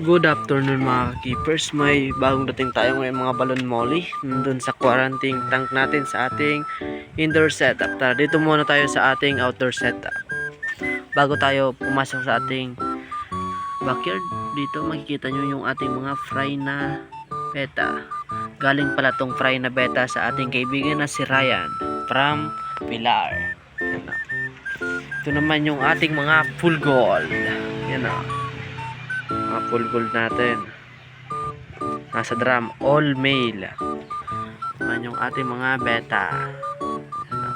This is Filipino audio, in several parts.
Good afternoon mga keepers. May bagong dating tayo ngayon mga balon molly. Nandun sa quarantine tank natin sa ating indoor setup. Tara dito muna tayo sa ating outdoor setup. Bago tayo pumasok sa ating backyard, dito makikita nyo yung ating mga fry na beta. Galing pala tong fry na beta sa ating kaibigan na si Ryan from Pilar. Ito naman yung ating mga full gold. Yan o mga full gold natin. Nasa drum all male. Naman yung ating mga beta. Ano.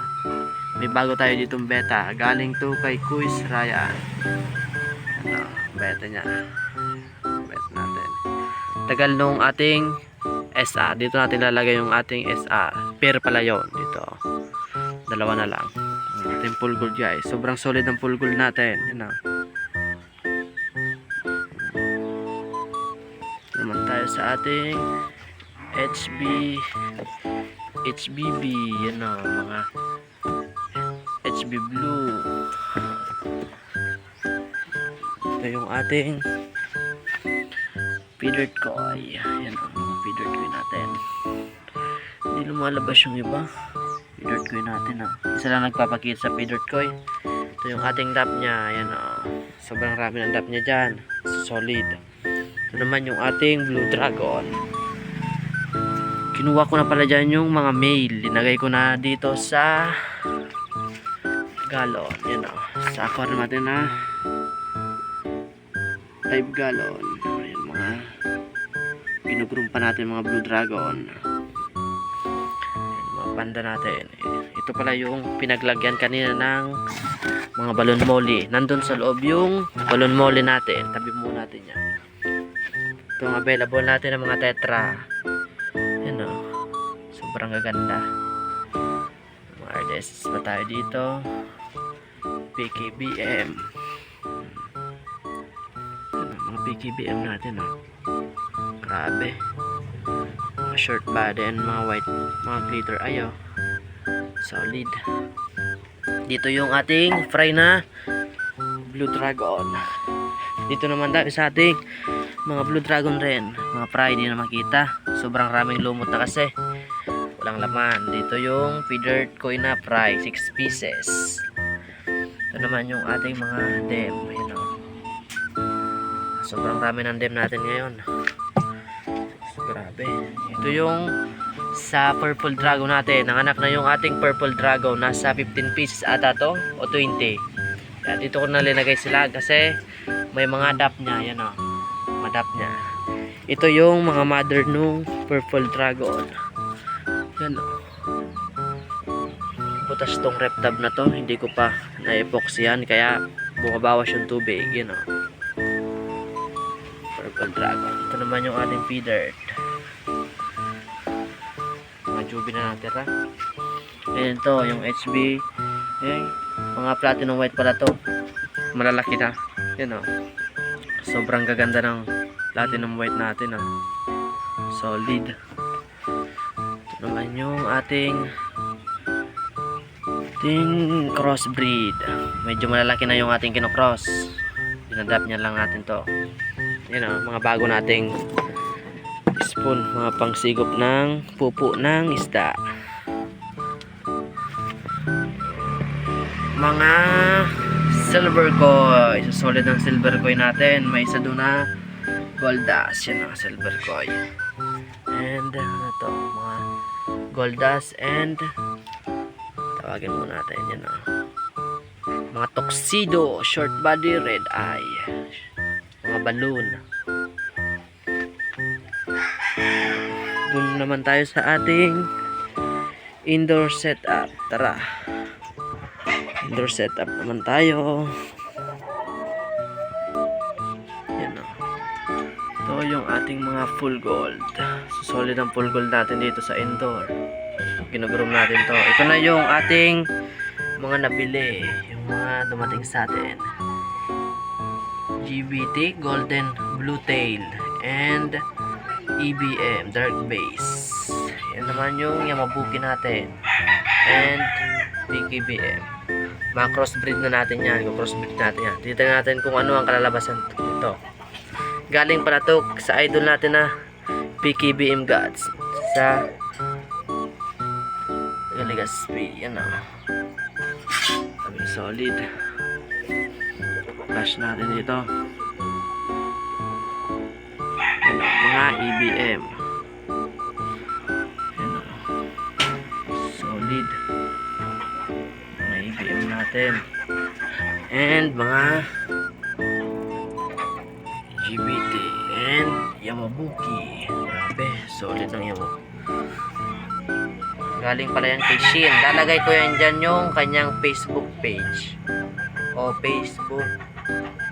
may bago tayo ditong beta. Galing to kay Kuis Ryan ano, beta nya beta natin. Tagal nung ating SA dito natin lalagay yung ating SA pair pala yon dito. Dalawa na lang ang ating full gold guys. Sobrang solid ng full gold natin yun na naman tayo sa ating HB HBB yan o mga HB blue. Ito yung ating feeder koi. Yan o mga feeder koi natin. Hindi lumalabas yung iba feeder koi natin o isa lang nagpapakita sa feeder koi ito yung ating dap nya yan o sobrang rami ng dap nya dyan solid ito naman yung ating Blue Dragon. Kinuha ko na pala dyan yung mga male. Linagay ko na dito sa galon. Yan o. Sa aquarium natin na 5 gallon. Ayan mga pinugrum pa natin mga Blue Dragon. Panda natin. Ito pala yung pinaglagyan kanina ng mga balon molly. Nandun sa loob yung balon molly natin. Tabi muna natin yan. Ito ang available natin ng mga tetra. Yan o. Sobrang gaganda. Mga RDS pa tayo dito. PKBM. Yan mga PKBM natin o. Grabe. Mga short body and mga white, mga glitter. Ayo. Solid. Dito yung ating fry na Blue Dragon. Dito naman tayo sa ating mga blue dragon rin. Mga fry di na makita. Sobrang raming lumot na kasi. Walang laman. Dito yung feeder koi na fry 6 pieces. Ito naman yung ating mga dem. Yun o sobrang rami ng dem natin ngayon ito yung sa purple dragon natin nanganak na yung ating purple dragon nasa 15 pieces ata to o 20 Kaya dito ko na linagay sila kasi may mga dap niya yan o madap niya. Ito yung mga mother nung purple dragon. Yan o. Butas tong reptab na to. Hindi ko pa na-epoxyan kaya bumabawas yung tubig. Yan o. Purple dragon. Ito naman yung ating feeder. Jubi na natira. Ayan to, yung HB. Ayan, mga platinum white pala to. Malalaki na. Yan o sobrang gaganda ng platinum white natin ah. solid ito naman yung ating ating crossbreed medyo malalaki na yung ating kinocross dinadap niya lang natin to yun ah, mga bago nating spoon mga pangsigop ng pupo ng isda mga silver coin. So, solid ng silver coin natin. May isa doon na gold dust. Yan ang silver coin. And, ano to, mga gold dust and tawagin muna natin yan o. Mga tuxedo, short body, red eye. Mga balloon. Doon naman tayo sa ating indoor setup. Tara. Indoor setup naman tayo. Yan o ito yung ating mga full gold. So, solid ang full gold natin dito sa indoor. Ginugroom natin to. Ito na yung ating mga nabili. Yung mga dumating sa atin. GBT golden blue tail. And EBM dark base yan naman yung Yamabuki natin and PKBM mga crossbreed na natin yan kung crossbreed natin yan titignan natin kung ano ang kalalabasan nito Galing pala to sa idol natin na PKBM Gods. Sa Legazpi. Yan o. Sabi solid. Flash natin dito. O, mga EBM. Yan o. Solid. Mga EBM natin. And mga GBT and Yamabuki. Grabe, solid ng Yamabuki. Galing pala yan kay Shin. Lalagay ko yan dyan yung kanyang Facebook page. O Facebook.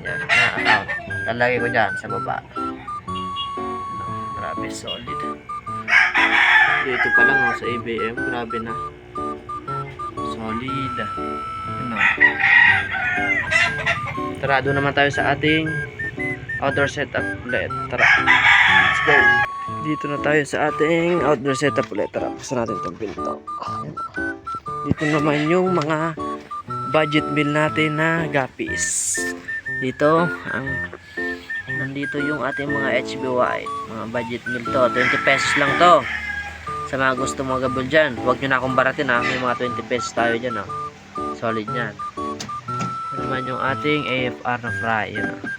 Yan, na account. Lalagay ko dyan sa baba. Grabe, solid. Dito pa lang oh, sa ABM. Grabe na. Solid. Ano. Tara, doon naman tayo sa ating outdoor setup ulit. Tara. Let's go. Dito na tayo sa ating outdoor setup ulit. Tara, buksan natin itong pinto. Dito naman yung mga budget meal natin na gapis. Dito, ang nandito yung ating mga HBY. Mga budget meal to. 20 pesos lang to. Sa mga gusto mo gabol dyan. Huwag nyo na akong baratin ha. May mga 20 pesos tayo dyan ha. Solid yan. Ito naman yung ating AFR na fry. Yan ha.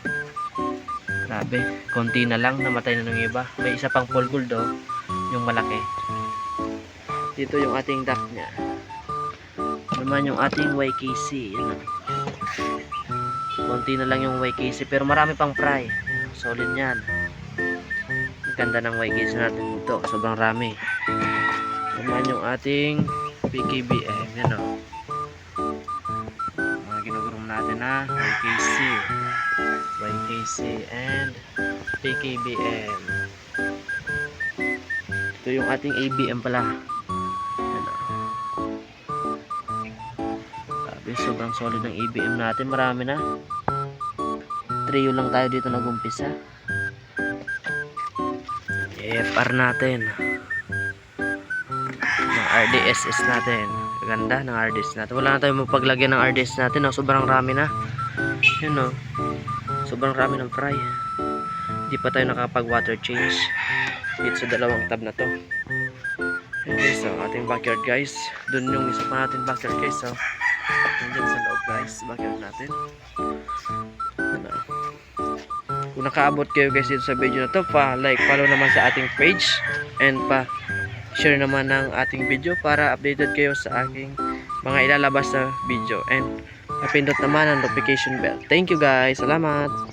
Grabe, konti na lang, namatay na ng iba. May isa pang full gold oh, yung malaki. Dito yung ating duck niya. Naman yung ating YKC. Yan. oh. Konti na lang yung YKC pero marami pang fry. Solid yan. Ang ganda ng YKC natin dito. Sobrang rami. Naman yung ating PKBM. Yan o. Mga ginugurom natin na YKC. YKC and PKBM. Ito yung ating ABM pala. Sabi, sobrang solid ng ABM natin. Marami na. Trio lang tayo dito nag-umpisa. AFR natin. Ng RDSS natin. Ganda ng RDS natin. Wala na tayong mapaglagyan ng RDS natin. Oh. Sobrang rami na. Yun o. Sobrang rami ng fry. Hindi pa tayo nakapag water change. Dito sa dalawang tab na to. Ayan guys, so, ating backyard guys. Doon yung isa pa natin backyard guys. So, nandyan sa loob guys. Backyard natin. Ano. Kung nakaabot kayo guys dito sa video na to, pa like, follow naman sa ating page. And pa share naman ng ating video para updated kayo sa aking mga ilalabas na video. And napindot naman ang notification bell. Thank you guys. Salamat.